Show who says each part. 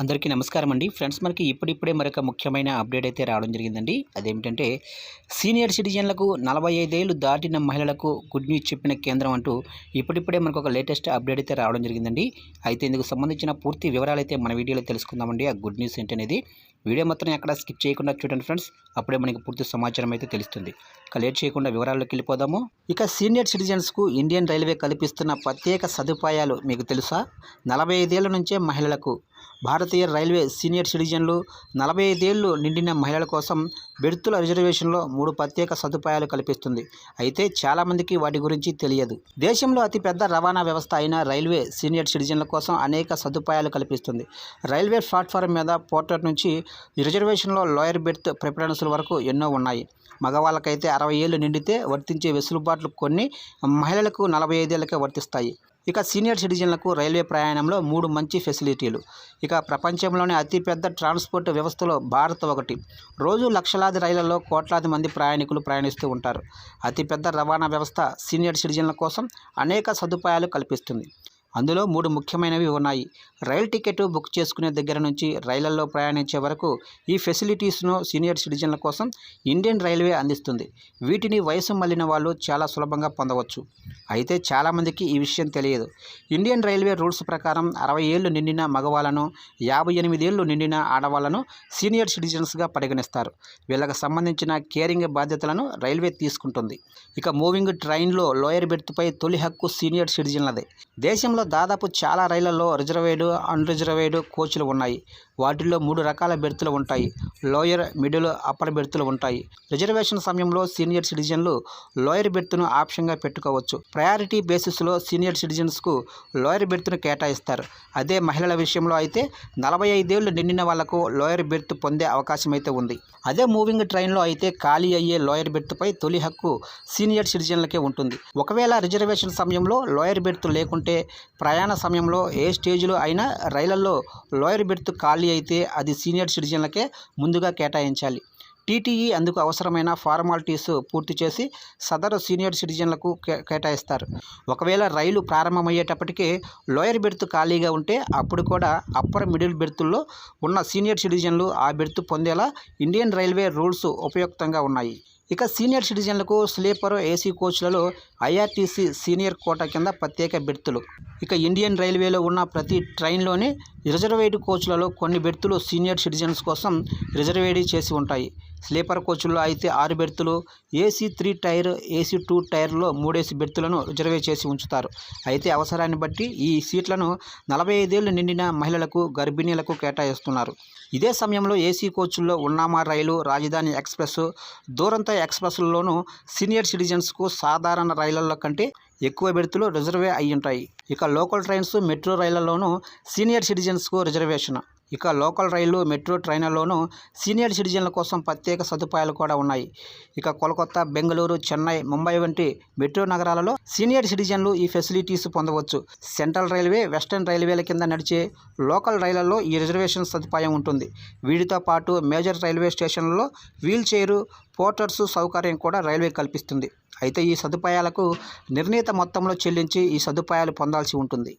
Speaker 1: అందరికీ నమస్కారం అండి. ఫ్రెండ్స్ మనకి ఇప్పుడిప్పుడే మరొక ముఖ్యమైన అప్డేట్ అయితే రావడం జరిగిందండి. అదేమిటంటే సీనియర్ సిటిజన్లకు నలభై ఐదేళ్ళు దాటిన మహిళలకు గుడ్ న్యూస్ చెప్పిన కేంద్రం అంటూ ఇప్పుడిప్పుడే మనకు ఒక లేటెస్ట్ అప్డేట్ అయితే రావడం జరిగిందండి. అయితే ఇందుకు సంబంధించిన పూర్తి వివరాలు అయితే మన వీడియోలో తెలుసుకుందామండి. ఆ గుడ్ న్యూస్ ఏంటనేది వీడియో మొత్తం ఎక్కడ స్కిప్ చేయకుండా చూడండి ఫ్రెండ్స్. అప్పుడే మనకి పూర్తి సమాచారం అయితే తెలుస్తుంది. ఇక లేట్ చేయకుండా వివరాల్లోకి వెళ్ళిపోదాము. ఇక సీనియర్ సిటిజన్స్కు ఇండియన్ రైల్వే కల్పిస్తున్న ప్రత్యేక సదుపాయాలు మీకు తెలుసా? నలభై ఐదేళ్ళ నుంచే మహిళలకు భారతీయ రైల్వే సీనియర్ సిటిజన్లు నలభై ఐదేళ్ళు నిండిన మహిళల కోసం బెర్తుల రిజర్వేషన్లో మూడు ప్రత్యేక సదుపాయాలు కల్పిస్తుంది. అయితే చాలామందికి వాటి గురించి తెలియదు. దేశంలో అతిపెద్ద రవాణా వ్యవస్థ అయిన రైల్వే సీనియర్ సిటిజన్ల కోసం అనేక సదుపాయాలు కల్పిస్తుంది. రైల్వే ప్లాట్ఫారం మీద పోర్టర్ నుంచి రిజర్వేషన్లో లోయర్ బెర్త్ ప్రిఫరెన్సుల వరకు ఎన్నో ఉన్నాయి. మగవాళ్ళకైతే అరవై ఏళ్ళు నిండితే వర్తించే వెసులుబాట్లు కొన్ని మహిళలకు నలభై ఐదేళ్ళకే వర్తిస్తాయి. ఇక సీనియర్ సిటిజన్లకు రైల్వే ప్రయాణంలో మూడు మంచి ఫెసిలిటీలు. ఇక ఇక ప్రపంచంలోనే అతిపెద్ద ట్రాన్స్పోర్ట్ వ్యవస్థలో భారత్ ఒకటి. రోజు లక్షలాది రైళ్ళలో కోట్లాది మంది ప్రయాణికులు ప్రయాణిస్తూ ఉంటారు. అతిపెద్ద రవాణా వ్యవస్థ సీనియర్ సిటిజన్ల కోసం అనేక సదుపాయాలు కల్పిస్తుంది. అందులో మూడు ముఖ్యమైనవి ఉన్నాయి. రైల్ టికెట్ బుక్ చేసుకునే దగ్గర నుంచి రైళ్ళలో ప్రయాణించే వరకు ఈ ఫెసిలిటీస్ను సీనియర్ సిటిజన్ల కోసం ఇండియన్ రైల్వే అందిస్తుంది. వీటిని వయసు మళ్ళిన వాళ్ళు చాలా సులభంగా పొందవచ్చు. అయితే చాలామందికి ఈ విషయం తెలియదు. ఇండియన్ రైల్వే రూల్స్ ప్రకారం అరవై ఏళ్ళు నిండిన మగవాళ్ళను యాభై ఎనిమిదేళ్ళు నిండిన ఆడవాళ్ళను సీనియర్ సిటిజన్స్గా పరిగణిస్తారు. వీళ్ళకి సంబంధించిన కేరింగ్ బాధ్యతలను రైల్వే తీసుకుంటుంది. ఇక మూవింగ్ ట్రైన్లో లోయర్ బెర్త్పై తొలి హక్కు సీనియర్ సిటిజన్లదే. దేశంలో దాదాపు చాలా రైళ్ళలో రిజర్వేడు అన్రిజర్వేడు కోచ్లు ఉన్నాయి. వాటిల్లో మూడు రకాల బెర్తులు ఉంటాయి. లోయర్ మిడిల్ అప్పర్ బెర్తులు ఉంటాయి. రిజర్వేషన్ సమయంలో సీనియర్ సిటిజన్లు లోయర్ బెర్త్ను ఆప్షన్గా పెట్టుకోవచ్చు. ప్రయారిటీ బేసిస్లో సీనియర్ సిటిజన్స్కు లోయర్ బెర్త్ను కేటాయిస్తారు. అదే మహిళల విషయంలో అయితే నలభై ఐదేళ్ళు నిండిన వాళ్ళకు లోయర్ బెర్త్ పొందే అవకాశం అయితే ఉంది. అదే మూవింగ్ ట్రైన్లో అయితే ఖాళీ అయ్యే లోయర్ బెర్త్పై తొలి హక్కు సీనియర్ సిటిజన్లకే ఉంటుంది. ఒకవేళ రిజర్వేషన్ సమయంలో లోయర్ బెర్త్ లేకుంటే ప్రయాణ సమయంలో ఏ స్టేజ్లో అయినా రైళ్ళలో లోయర్ బెర్త్ ఖాళీ అయితే అది సీనియర్ సిటిజన్లకే ముందుగా కేటాయించాలి. టీటీఈ అందుకు అవసరమైన ఫార్మాలిటీస్ పూర్తి చేసి సదరు సీనియర్ సిటిజన్లకు కేటాయిస్తారు. ఒకవేళ రైలు ప్రారంభమయ్యేటప్పటికే లోయర్ బెర్త్ ఖాళీగా ఉంటే అప్పుడు కూడా అప్పర్ మిడిల్ బెర్తుల్లో ఉన్న సీనియర్ సిటిజన్లు ఆ బెర్త్ పొందేలా ఇండియన్ రైల్వే రూల్స్ ఉపయుక్తంగా ఉన్నాయి. ఇక సీనియర్ సిటిజన్లకు స్లీపర్ ఏసీ కోచ్లలో ఐఆర్టీసీ సీనియర్ కోటా కింద ప్రత్యేక బెర్తులు. ఇక ఇండియన్ రైల్వేలో ఉన్న ప్రతి ట్రైన్లోని రిజర్వేడ్ కోచ్లలో కొన్ని బెర్తులు సీనియర్ సిటిజన్స్ కోసం రిజర్వేడ్ చేసి ఉంటాయి. స్లీపర్ కోచ్ల్లో అయితే ఆరు బెర్తులు AC three tier AC two టైర్లో మూడేసి బెర్తులను రిజర్వే చేసి ఉంచుతారు. అయితే అవసరాన్ని బట్టి ఈ సీట్లను నలభై ఐదేళ్ళు నిండిన మహిళలకు గర్భిణీలకు కేటాయిస్తున్నారు. ఇదే సమయంలో ఏసీ కోచ్ల్లో ఉన్నామా రైలు రాజధాని ఎక్స్ప్రెస్ దూరంత ఎక్స్ప్రెస్లలోనూ సీనియర్ సిటిజన్స్కు సాధారణ రైళ్ళలో కంటే ఎక్కువ బెర్తులు రిజర్వే అయి ఉంటాయి ఇక లోకల్ ట్రైన్స్ మెట్రో రైళ్ళలోనూ సీనియర్ సిటిజన్స్కు రిజర్వేషన్. ఇక లోకల్ రైళ్ళు మెట్రో ట్రైన్లలోనూ సీనియర్ సిటిజన్ల కోసం ప్రత్యేక సదుపాయాలు కూడా ఉన్నాయి. ఇక కోల్కతా బెంగళూరు చెన్నై ముంబై వంటి మెట్రో నగరాలలో సీనియర్ సిటిజన్లు ఈ ఫెసిలిటీస్ పొందవచ్చు. సెంట్రల్ రైల్వే వెస్టర్న్ రైల్వేల కింద నడిచే లోకల్ రైళ్ళలో ఈ రిజర్వేషన్ సదుపాయం ఉంటుంది. వీటితో పాటు మేజర్ రైల్వే స్టేషన్లలో వీల్ చైరు పోర్టర్స్ సౌకర్యం కూడా రైల్వే కల్పిస్తుంది. అయితే ఈ సదుపాయాలకు నిర్ణీత మొత్తంలో చెల్లించి ఈ సదుపాయాలు పొందాల్సి ఉంటుంది.